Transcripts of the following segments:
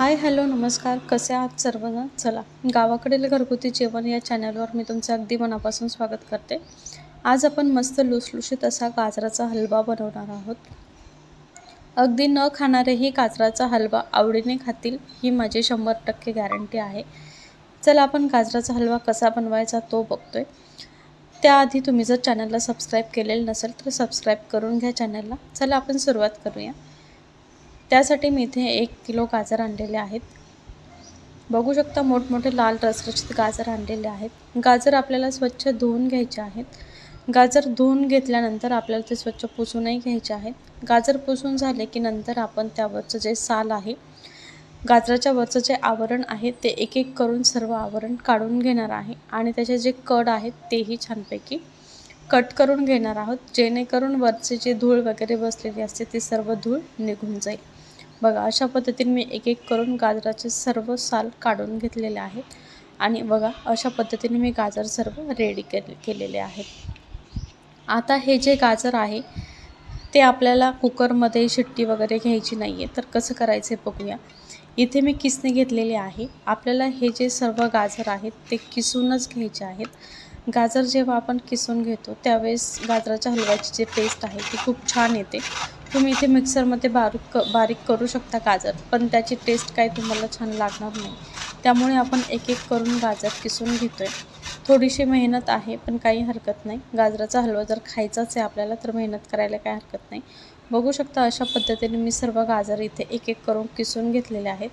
Hi hello नमस्कार. कसे आहात सर्वजण? चला गावाकडील घरगुती जेवण या चॅनलवर मी तुमचं अगदी मनापासून स्वागत करते. आज आपण मस्त लुसलुशीत असा गाजराचा हलवा बनवणार आहोत. अगदी न खाणारेही गाजराचा हलवा आवडीने खातील ही माझी शंभर टक्के गॅरंटी आहे. चला आपण गाजराचा हलवा कसा बनवायचा तो बघतोय. त्याआधी तुम्ही जर चॅनलला सबस्क्राईब केलेलं नसेल तर सबस्क्राईब करून घ्या चॅनलला. चला आपण सुरुवात करूया. त्यासाठी मी इथे एक किलो गाजर आणलेले आहेत. बघू शकता मोठमोठे लाल रसरशीत गाजर आणलेले आहेत. गाजर आपल्याला स्वच्छ धुवून घ्यायचे आहेत. गाजर धुवून घेतल्यानंतर आपल्याला ते स्वच्छ पुसूनही घ्यायचे आहेत. गाजर पुसून झाले की नंतर आपण त्यावरचं जे साल आहे गाजराच्या वरचं जे आवरण आहे ते एक एक करून सर्व आवरण काढून घेणार आहे आणि त्याचे जे कड आहेत तेही छानपैकी कट करून घेणार आहोत. जेणेकरून वरचे जे धूळ वगैरे बसलेली असते ती सर्व धूळ निघून जाईल. बघा अशा पद्धतीने मी एक एक करून गाजराचे सर्व साल काढून घेतलेले आहेत. आणि बघा अशा पद्धतीने मी गाजर सर्व रेडी के केलेले आहेत. आता हे जे गाजर आहे ते आपल्याला कुकरमध्ये शिट्टी वगैरे घ्यायची नाही आहे तर कसं करायचं आहे बघूया. इथे मी किसने घेतलेले आहे. आपल्याला हे जे सर्व गाजर आहेत ते किसूनच घ्यायचे आहेत. गाजर जेव्हा आपण किसून घेतो त्यावेळेस गाजराच्या हलव्याची जी टेस्ट आहे ती खूप छान येते. तुम्ही इथे मिक्सरमध्ये बारीक क बारीक करू शकता गाजर पण त्याची टेस्ट काही तुम्हाला छान लागणार नाही. त्यामुळे आपण एक एक करून गाजर किसून घेतो आहे थोडीशी मेहनत आहे पण काही हरकत नाही. गाजराचा हलवा जर खायचाच आहे आपल्याला तर मेहनत करायला काही हरकत नाही. बघू शकता अशा पद्धतीने मी सर्व गाजर इथे एक एक करून किसून घेतलेले आहेत.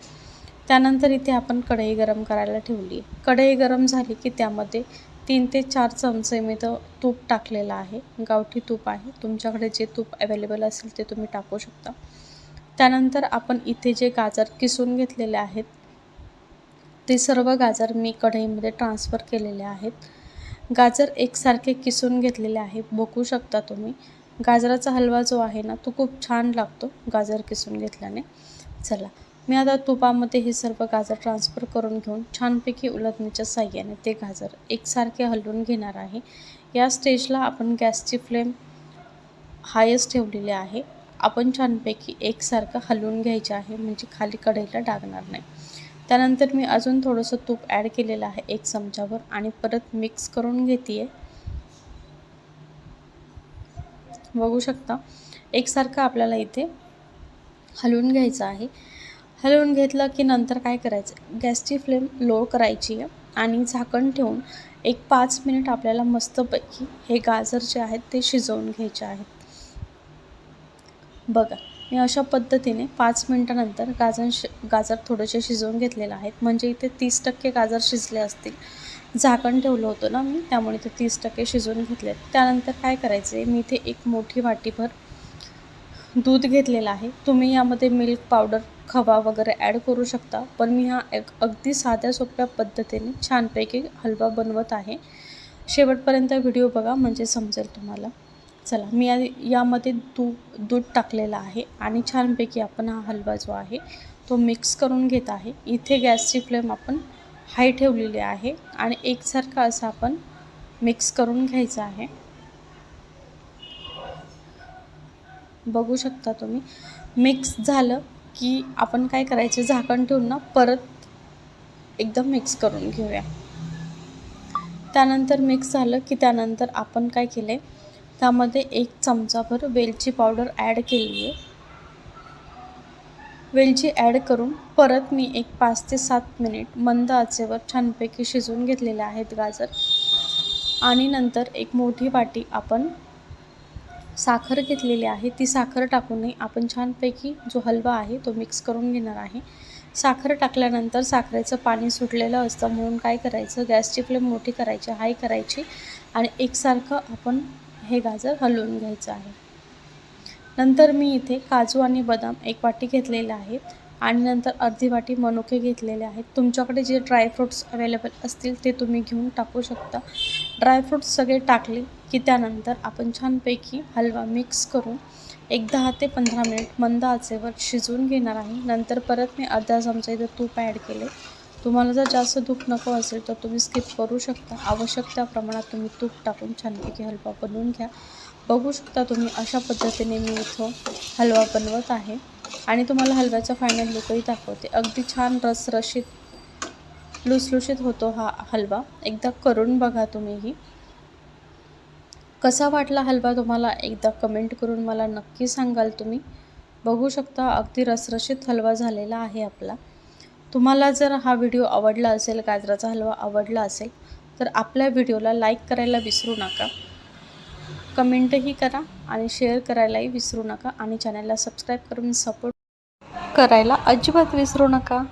त्यानंतर इथे आपण कढई गरम करायला ठेवली कढई गरम झाली की त्यामध्ये तीन ते चार चमचे मी तर तूप टाकलेलं आहे. गावठी तूप आहे. तुमच्याकडे जे तूप अवेलेबल असेल ते तुम्ही टाकू शकता. त्यानंतर आपण इथे जे गाजर किसून घेतलेले आहेत ते सर्व गाजर मी कढईमध्ये ट्रान्सफर केलेले आहेत. गाजर एकसारखे किसून घेतलेले आहे. बघू शकता तुम्ही. गाजराचा हलवा जो आहे ना तो खूप छान लागतो गाजर किसून घेतल्याने. चला. मी आता तुपामध्ये हे सर्व गाजर ट्रान्सफर करून घेऊन छानपैकी उलटणीच्या साह्याने ते गाजर एकसारखे हलवून घेणार आहे. या स्टेजला आपण गॅसची फ्लेम हायस्ट ठेवलेली आहे. आपण छानपैकी एकसारखं हलवून घ्यायचे आहे म्हणजे खाली कढईला डागणार नाही. त्यानंतर मी अजून थोडंसं तूप ॲड केलेलं आहे एक चमच्यावर आणि परत मिक्स करून घेते आहे बघू शकता. एकसारखं आपल्याला इथे हलवून घ्यायचं आहे. हलवून घेतलं की नंतर काय करायचं? गॅसची फ्लेम लो करायची आहे आणि झाकण ठेवून एक पाच मिनिट आपल्याला मस्तपैकी हे गाजर जे आहेत ते शिजवून घ्यायचे आहेत. बघा मी अशा पद्धतीने पाच मिनटानंतर गाजर शि गाजर थोडेसे शिजवून घेतलेलं आहेत. म्हणजे इथे तीस टक्के गाजर शिजले असतील. झाकण ठेवलं होतं ना मी त्यामुळे ते तीस टक्के शिजवून घेतले त्यानंतर काय करायचं आहे मी इथे एक मोठी वाटीभर दूध घेतलेलं आहे. तुम्ही यामध्ये मिल्क पावडर खवा वगैरे ॲड करू शकता. पण मी हा एक अगदी साध्या सोप्या पद्धतीने छानपैकी हलवा बनवत आहे. शेवटपर्यंत व्हिडिओ बघा म्हणजे समजेल तुम्हाला. चला मी या यामध्ये दूध दूध टाकलेलं आहे आणि छानपैकी आपण हा हलवा जो आहे तो मिक्स करून घेत आहे. इथे गॅसची फ्लेम आपण हाय ठेवलेली आहे आणि एकसारखा असं आपण मिक्स करून घ्यायचं आहे. बघू शकता तुम्ही. मिक्स झालं की आपण काय करायचं? झाकण ठेवून ना परत एकदम मिक्स करून घेऊया. त्यानंतर मिक्स झालं की त्यानंतर आपण काय केलं आहे त्यामध्ये एक चमचाभर वेलची पावडर ॲड केली आहे. वेलची ॲड करून परत मी एक पाच ते सात मिनिट मंद आचेवर छानपैकी शिजवून घेतलेले आहेत गाजर. आणि नंतर एक मोठी वाटी आपण साखर घेतलेली आहे. ती साखर टाकूनही आपण छानपैकी जो हलवा आहे तो मिक्स करून घेणार आहे. साखर टाकल्यानंतर साखरेचं पाणी सुटलेलं असतं म्हणून काय करायचं? गॅसची फ्लेम मोठी करायची हाय करायची आणि एकसारखं आपण हे गाजर हलवून घ्यायचं आहे. नंतर मी इथे काजू आणि बदाम एक वाटी घेतलेले आहेत आणि नंतर अर्धी वाटी मनुके घेतलेले आहेत. तुमच्याकडे जे ड्रायफ्रूट्स अवेलेबल असतील ते तुम्ही घेऊन टाकू शकता. ड्रायफ्रूट्स सगळे टाकले की त्यानंतर आपण छानपैकी हलवा मिक्स करून एक दहा ते पंधरा मिनिट मंद आचेवर शिजवून घेणार आहे. नंतर परत मी अर्धा चमचा इथं तूप ॲड केले. तुम्हाला जर जास्त तूप नको असेल तर तुम्ही स्किप करू शकता. आवश्यक त्या प्रमाणात तुम्ही तूप टाकून छानपैकी हलवा बनवून घ्या. बघू शकता तुम्ही अशा पद्धतीने मी इथं हलवा बनवत आहे. आणि तुम्हाला हलव्याचा फायनल लुकही दाखवते. अगदी छान रसरशीत लुसलुशीत होतो हा हलवा. एकदा करून बघा तुम्हीही. कसा वाटला हलवा तुम्हाला? एकदा कमेंट करून मला नक्की सांगाल तुम्ही. बघू शकता अगदी रसरशीत हलवा झालेला आहे आपला. तुम्हाला जर हा व्हिडिओ आवडला असेल गाजराचा हलवा आवडला असेल तर आपल्या व्हिडिओला लाईक करायला विसरू नका. कमेंटही करा आणि शेअर करायलाही विसरू नका. आणि चॅनलला सबस्क्राईब करून सपोर्ट करायला अजिबात विसरू नका.